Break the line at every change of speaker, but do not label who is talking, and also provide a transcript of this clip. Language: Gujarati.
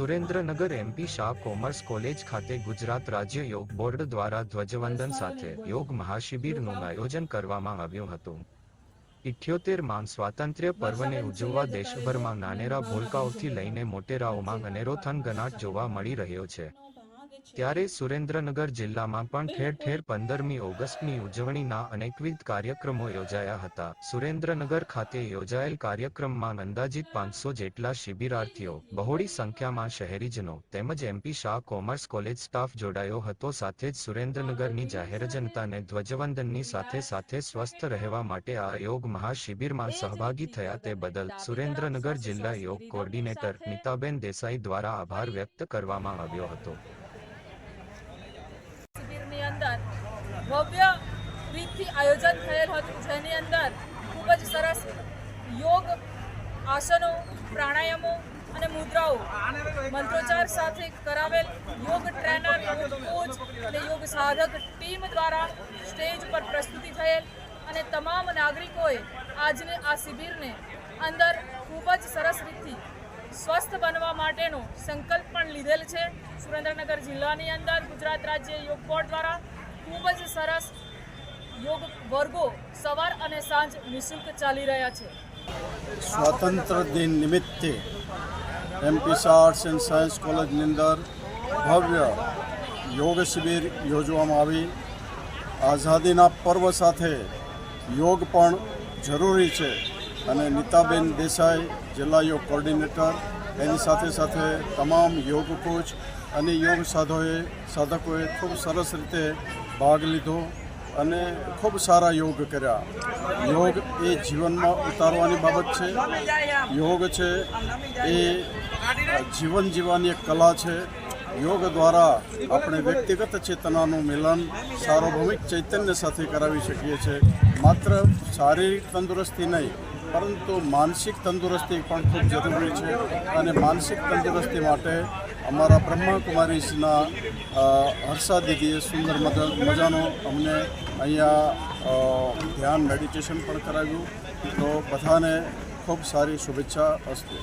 Surendranagar M P Shah commerce college ખાતે ગુજરાત રાજ્ય યોગ બોર્ડ દ્વારા ધ્વજવંદન સાથે યોગ મહાશિબિરનું આયોજન કરવામાં આવ્યું હતું. ઇઠ્યોતેરમાં સ્વાતંત્ર્ય પર્વને ઉજવવા દેશભરમાં નાનેરા ભૂલકાઓથી લઈને મોટેરાઓમાં અનેરો થનગનાટ જોવા મળી રહ્યો છે. ત્યારે સુરેન્દ્રનગર જિલ્લામાં પણ ઠેર ઠેર પંદરમી ઓગસ્ટની ઉજવણીના અનેકવિધ કાર્યક્રમો યોજાયા હતા. સુરેન્દ્રનગર ખાતે યોજાયેલ કાર્યક્રમમાં અંદાજિત પાંચસો જેટલા શિબિરાર્થીઓ, બહોળી સંખ્યામાં શહેરીજનો તેમજ M P Shah commerce college staff જોડાયો હતો. સાથે જ સુરેન્દ્રનગરની જાહેર જનતાને ધ્વજવંદનની સાથે સાથે સ્વસ્થ રહેવા માટે આ યોગ મહાશિબિરમાં સહભાગી થયા તે બદલ સુરેન્દ્રનગર જિલ્લા યોગ કોર્ડિનેટર નીતાબેન દેસાઈ દ્વારા આભાર વ્યક્ત કરવામાં આવ્યો હતો.
ભવ્ય રીતથી આયોજન થયેલ હતું. જેની અંદર ખૂબ જ સરસ યોગ, આસનો, પ્રાણાયામો અને મુદ્રાઓ મંત્રોચ્ચાર સાથે કરાવેલ યોગ ટ્રેનર કોચ અને યોગ સાધક ટીમ દ્વારા સ્ટેજ પર પ્રસ્તુતિ થયેલ અને તમામ નાગરિકોએ આજને આ શિબિરને અંદર ખૂબ જ સરસ રીતથી સ્વસ્થ બનવા માટેનો સંકલ્પ પણ લીધેલ છે. સુરેન્દ્રનગર જિલ્લાની અંદર ગુજરાત રાજ્ય યોગ બોર્ડ દ્વારા ખૂબ જ સરસ યોગ વર્ગો સવાર અને સાંજ નિઃશુલ્ક ચાલી રહ્યા છે.
સ્વાતંત્ર્ય દિન નિમિત્તે M P Shah arts and science કોલેજની અંદર ભવ્ય યોગ શિબિર યોજવામાં આવી. આઝાદીના પર્વ સાથે યોગ પણ જરૂરી છે અને નીતાબેન દેસાઈ, જિલ્લા યોગ કોર્ડિનેટર, એની સાથે સાથે તમામ યોગ કોચ અને યોગ સાધોએ, સાધકોએ ખૂબ સરસ રીતે ભાગ લીધો અને ખૂબ સારા યોગ કર્યા. યોગ એ જીવનમાં ઉતારવાની બાબત છે. યોગ છે એ જીવન જીવવાની એક કલા છે. યોગ દ્વારા આપણે વ્યક્તિગત ચેતનાનું મિલન સાર્વભૌમિક ચૈતન્ય સાથે કરાવી શકીએ છીએ. માત્ર શારીરિક તંદુરસ્તી નહીં પરંતુ માનસિક તંદુરસ્તી પણ ખૂબ જરૂરી છે અને માનસિક તંદુરસ્તી માટે અમારા બ્રહ્માકુમારીસના અ, હર્ષા દીદીએ સુંદર મજા મજાનો અમને અહીંયા ધ્યાન મેડિટેશન પણ કરાવ્યું. તો બધાને ખૂબ સારી શુભેચ્છા અસ્તુ.